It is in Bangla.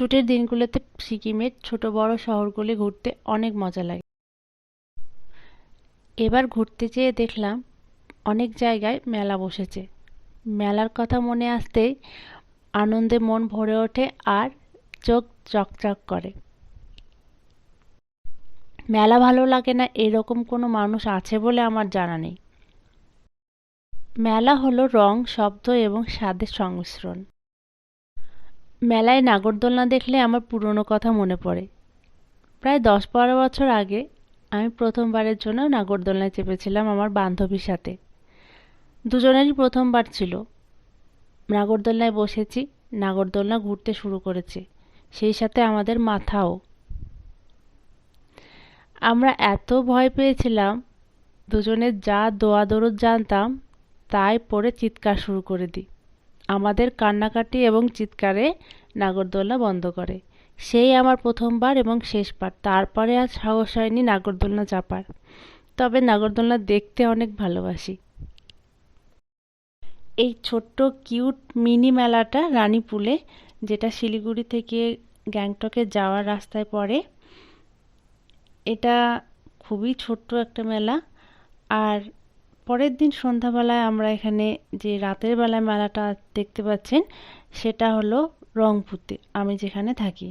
ছুটির দিনগুলোতে সিকিমের ছোট বড় শহরগুলি ঘুরতে অনেক মজা লাগে। এবার ঘুরতে যেয়ে দেখলাম অনেক জায়গায় মেলা বসেছে। মেলার কথা মনে আসতেই আনন্দে মন ভরে ওঠে আর চোখ চকচক করে। মেলা ভালো লাগে না এরকম কোনো মানুষ আছে বলে আমার জানা নেই। মেলা হলো রং, শব্দ এবং স্বাদের সংমিশ্রণ। মেলায় নাগরদোলনা দেখলে আমার পুরনো কথা মনে পড়ে। প্রায় দশ বারো বছর আগে আমি প্রথমবারের জন্য নাগরদোলনায় চেপেছিলাম আমার বান্ধবীর সাথে। দুজনেরই প্রথমবার ছিল। নাগরদোলনায় বসেছি, নাগরদোলনা ঘুরতে শুরু করেছে, সেই সাথে আমাদের মাথাও। আমরা এত ভয় পেয়েছিলাম দুজনের যা দোয়া দরদ জানতাম, তাই পরে চিৎকার শুরু করে দিই। আমাদের কান্নাকাটি এবং চিৎকারে নাগরদোলনা বন্ধ করে। সেই আমার প্রথমবার এবং শেষবার। তারপরে আর সাহস হয়নি নাগরদোলনা চাপার। তবে নাগরদোলনা দেখতে অনেক ভালোবাসি। এই ছোট্ট, কিউট মিনি মেলাটা রানীপুলে, যেটা শিলিগুড়ি থেকে গ্যাংটকে যাওয়ার রাস্তায় পড়ে, এটা খুবই ছোট্ট একটা মেলা। আর পরের দিন সন্ধ্যাবেলায় আমরা এখানে যে রাতের বেলায় মেলাটা দেখতে পাচ্ছেন, সেটা হলো রংপুরতে, আমি যেখানে থাকি।